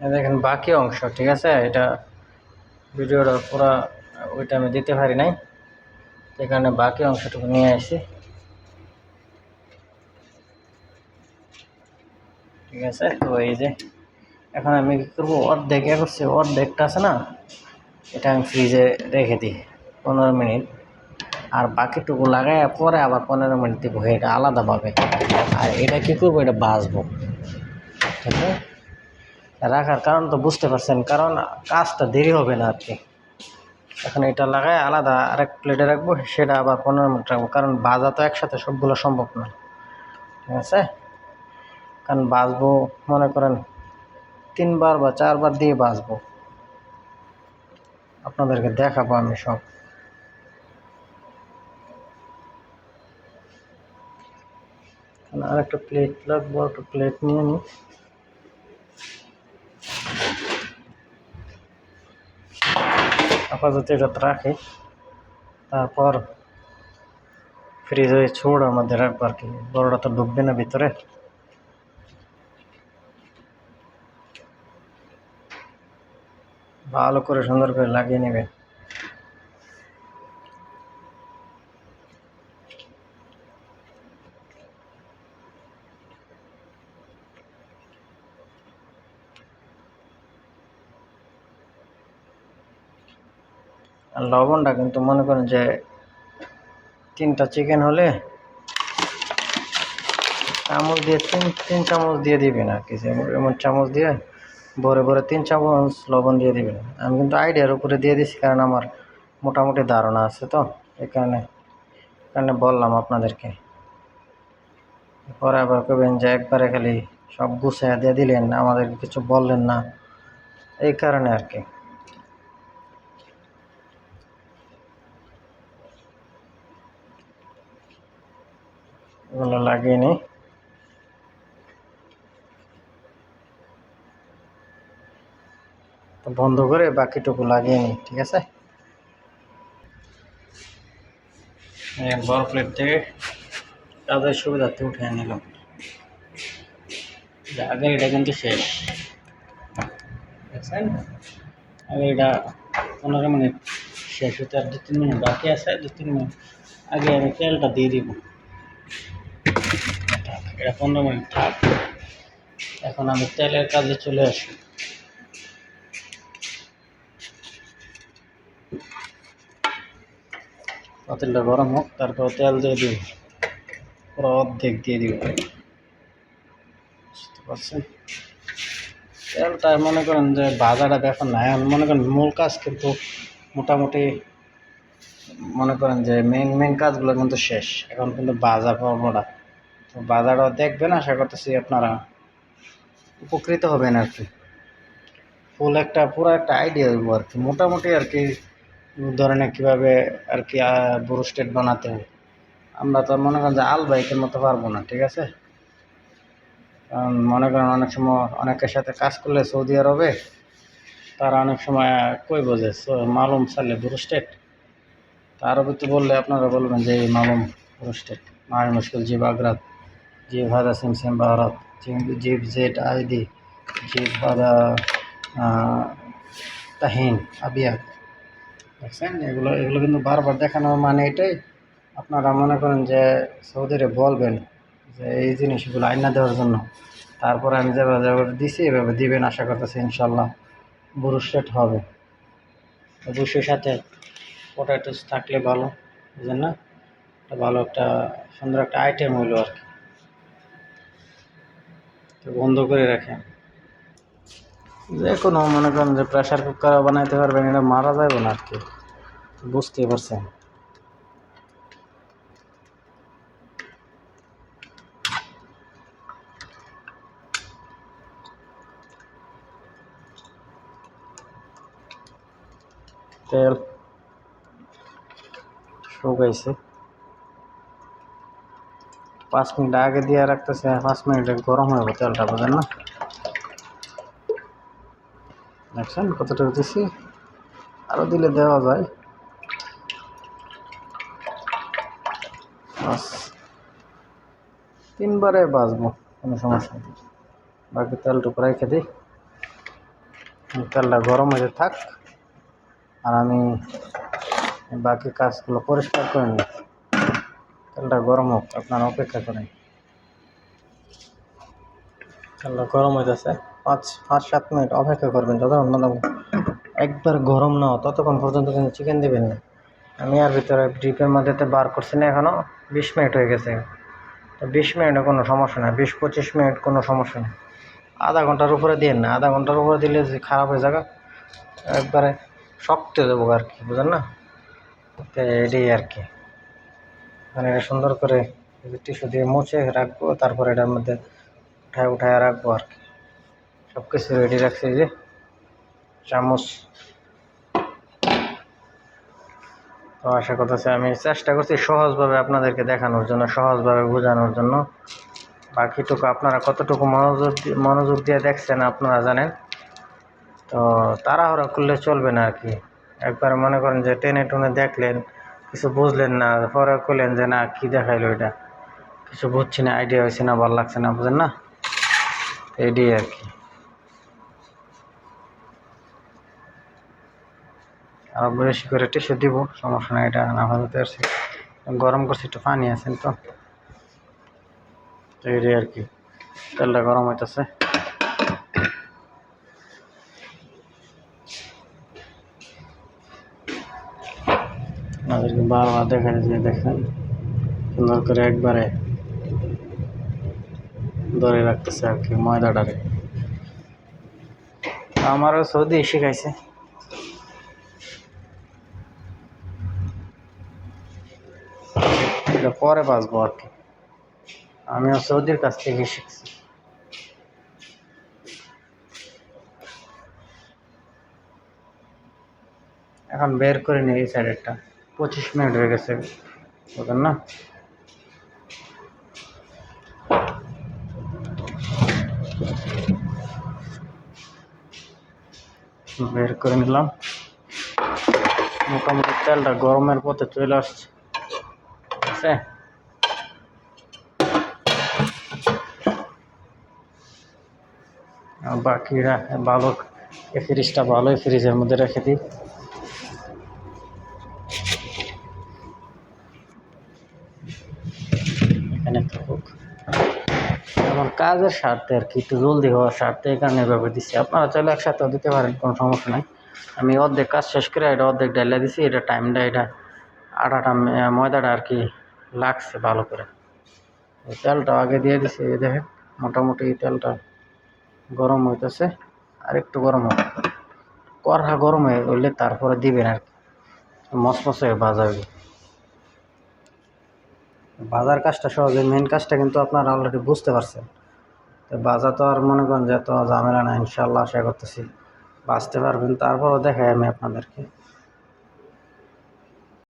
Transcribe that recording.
দেখেন বাকি অংশ, ঠিক আছে? এটা ভিডিওটা পুরো ওইটা আমি দিতে পারি নাই। সেই কারণে বাকি অংশটুকু নিয়ে আসি। ঠিক আছে? তো এই যে, এখন আমি কী করব? অর্ধেক, এ করছি, অর্ধেকটা আছে না? এটা আমি ফ্রিজে রেখে দিই, পনেরো মিনিট। আর বাকিটুকু লাগাই পরে আবার পনেরো মিনিট দিব, এটা আলাদাভাবে। আর এটা কী করব? এটা বাঁচবো। ঠিক আছে? রাখার কারণ তো বুঝতে পারছেন, কারণ কাজটা দেরি হবে না আর কি এখন এটা লাগাই আলাদা আরেক প্লেটে রাখব, সেটা আবার পনেরো মিনিট রাখব, কারণ বাজা তো একসাথে সবগুলো সম্ভব না। ঠিক আছে? কারণ বাজবো, মনে করেন, তিনবার বা চারবার দিয়ে বাজবো। আপনাদেরকে দেখাবো আমি সব। আরেকটা প্লেট লাগবো, একটা প্লেট নিয়ে নিই। আপাতত এটা রাখি। তারপর ফ্রিজে ছোড় আমাদের রাখব কি, বড়টা তো ডুববে না ভিতরে। ভালো করে সুন্দর করে লাগিয়ে নেবে। আর লবণটা কিন্তু মনে করেন যে তিনটা চিকেন হলে চামচ দিয়ে তিন তিন চামচ দিয়ে দিবেন আর কি। এমন চামচ দিয়ে ভরে ভরে তিন চামচ লবণ দিয়ে দিবেন। আমি কিন্তু আইডিয়ার উপরে দিয়ে দিচ্ছি কারণ আমার মোটামুটি ধারণা আছে তো এই কারণে বললাম আপনাদেরকে। পরে আবার কবেন যে একবারে খালি সব গুছিয়ে দিয়ে দিলেন, আমাদেরকে কিছু বললেন না, এই কারণে আর কি। এগুলো লাগিয়ে নিই। তো বন্ধ করে বাকিটুকু লাগিয়ে নিই, ঠিক আছে? বড় প্লেট থেকে কাজের সুবিধার্থে উঠে নিলাম। যে, আগে এটা কিন্তু শেষ। আগে এটা পনেরো মিনিট শেষ হতে আর দু তিন মিনিট বাকি আছে, দু তিন মিনিট। আগে আমি তেলটা দিয়ে দিব। এটা পনেরো মিনিট, থাক। এখন আমি তেলের কাজে চলে আসি। পাতিলটা গরম হোক, তারপর তেল দিয়ে দিব। পুরো অর্ধেক দিয়ে দিব। বুঝতে পারছেন? তেলটা মনে করেন যে বাজারটা ব্যাপার না মনে করেন মূল কাজ কিন্তু মোটামুটি মনে করেন যে মেন মেন কাজগুলো কিন্তু শেষ। এখন কিন্তু বাজার পর্বটা। তো বাজারও দেখবেন, আশা করতেছি আপনারা উপকৃত হবেন আর কি। ফুল একটা, পুরো একটা আইডিয়া দেবো আর কি। মোটামুটি আর কি ধরনের কীভাবে আর কি ব্রুস্টেড বানাতে হয়। আমরা তো মনে করেন যে আল বাইকের মতো পারব না, ঠিক আছে? কারণ মনে করেন অনেক সময় অনেকের সাথে কাজ করলে সৌদি আরবে, তারা অনেক সময় কই বোঝে সো- মালুম সালে ব্রুস্টেড তা আরবিতে বললে আপনারা বলবেন যে এই মালুম ব্রুস্টেড মায় মুশকিল, জিব আগ্রাত, জিব হাদা সিম সিম বাহারাত জিব জেড আইদি জিব হাদা তাহিন, আবিয়াত। দেখছেন? এগুলো এগুলো কিন্তু বারবার দেখানোর মানে এটাই। আপনারা মনে করেন যে সৌদিরে বলবেন যে এই জিনিসগুলো আইনা দেওয়ার জন্য। তারপরে আমি যেভাবে যেভাবে দিছি, এভাবে দিবেন আশা করতেছি ইনশাল্লাহ। বুরুস্টেট হবে। অবশ্যই সাথে পটাটোস থাকলে ভালো, বুঝলেন না? ভালো একটা, সুন্দর একটা আইটেম হলো আর কি। তো বন্ধ করে রাখেন। যে কোনো মনে করেন যে প্রেশার কুকার বানাইতে পারবেন, এটা মারা যাবে না আর কি। বুঝতেই পারছেন? তেল শুকাইছে পাঁচ মিনিট আগে দিয়ে রাখতেছে, পাঁচ মিনিটে গরম হয়ে যাবে তেলটা বুঝেন না? দেখছেন কতটুকু দিছি? আরও দিলে দেওয়া যায়। বাস। তিনবারে বাজবো কোনো সমস্যা নেই। বাকি তেলটুকু রেখে দিই। তেলটা গরম হয়ে থাক আর আমি বাকি কাজগুলো পরিষ্কার করে নিই তেলটা গরম হোক, আপনারা অপেক্ষা করেন। তেলটা গরম যাচ্ছে পাঁচ পাঁচ, সাত মিনিট অপেক্ষা করবেন যতক্ষণ না একবার গরম না ততক্ষণ পর্যন্ত কিন্তু চিকেন দেবেন না। আমি আর ভিতরে ডিপের মধ্যে বার করছি না এখনও বিশ মিনিট হয়ে গেছে। তো বিশ মিনিটে কোনো সমস্যা নেই, বিশ, পঁচিশ মিনিট কোনো সমস্যা নেই। আধা ঘণ্টার উপরে দিন না, আধা ঘণ্টার উপরে দিলে যে খারাপ হয়ে যাবে, একবারে শক্ত যাব আর কি, বুঝলেন না? তো এটাই আর কি মানে এটা সুন্দর করে টিস্যু দিয়ে মুছে রাখব, তারপর এটার মধ্যে উঠায় উঠায় রাখব আর কি সব কিছু রেডি রাখছি যে, চামচ। তো আশা করতেছি আমি চেষ্টা করছি সহজভাবে আপনাদেরকে দেখানোর জন্য, সহজভাবে বোঝানোর জন্য। বাকিটুকু আপনারা কতটুকু মনোযোগ মনোযোগ দিয়ে দেখছেন আপনারা জানেন। তো তাড়াহুড়া করলে চলবে না আর কি একবার মনে করেন যে টেনে টুনে দেখলেন, কিছু বুঝলেন না, পরে করলেন যে না, কী দেখাইলো এটা? কিছু বুঝছি না আইডিয়া হয়েছে না, ভালো লাগছে না, বুঝেন না? এটাই আর কি। আরও বেশি করে টিস্যু দিব, সমস্যা নাই, এটা না হতে পারছি। গরম করছি, একটু পানি আছেন তো? এটাই আর কি। তেলটা গরম হইতেছে। আপনাদেরকে বারবার দেখা যে দেখেন, সুন্দর করে একবারে ধরে রাখতেছে আর কি ময়দাটারে। আমারও সৌদি শিখাইছে এটা পরে বাঁচবো আর কি। আমিও সৌদির কাছ থেকে শিখছি এখন বের করে নিই সাইডেরটা পঁচিশ মিনিট হয়ে গেছে। বুঝলেন না? বের করে নিলাম। মোটামুটি তেলটা গরমের পথে চলে আসছে। ঠিক আছে বাকিরা ভালো ফ্রিজটা ভালোই ফ্রিজের মধ্যে রেখে দিই এখানে থাকুক এখন কাজের স্বার্থে আর কি, একটু জলদি হওয়ার স্বার্থে এই কারণে এভাবে দিচ্ছি আপনারা চাইলে একসাথেও দিতে পারেন, কোনো সমস্যা নাই। আমি অর্ধেক কাজ শেষ করে এটা অর্ধেক ডাইলা দিছি, এটা টাইমটা এটা আটাটা ময়দাটা আর কি লাগছে ভালো করে। তেলটা আগে দিয়ে দিছি, এই দেখেন, মোটামুটি তেলটা গরম হইতেছে, আর একটু গরম হবে কড়া গরম হয়ে হইলে তারপরে দিবেন আর কি। মসমস ভাজা হবে বাজার কাজটা সহজে মেন কাজটা কিন্তু আপনারা অলরেডি বুঝতে পারছেন। তো বাজা তো আর মনে করেন যে তো ঝামেলা না ইনশাল্লাহ আশা করতেছি। বাঁচতে পারবেন, তারপরও দেখাই আমি আপনাদেরকে।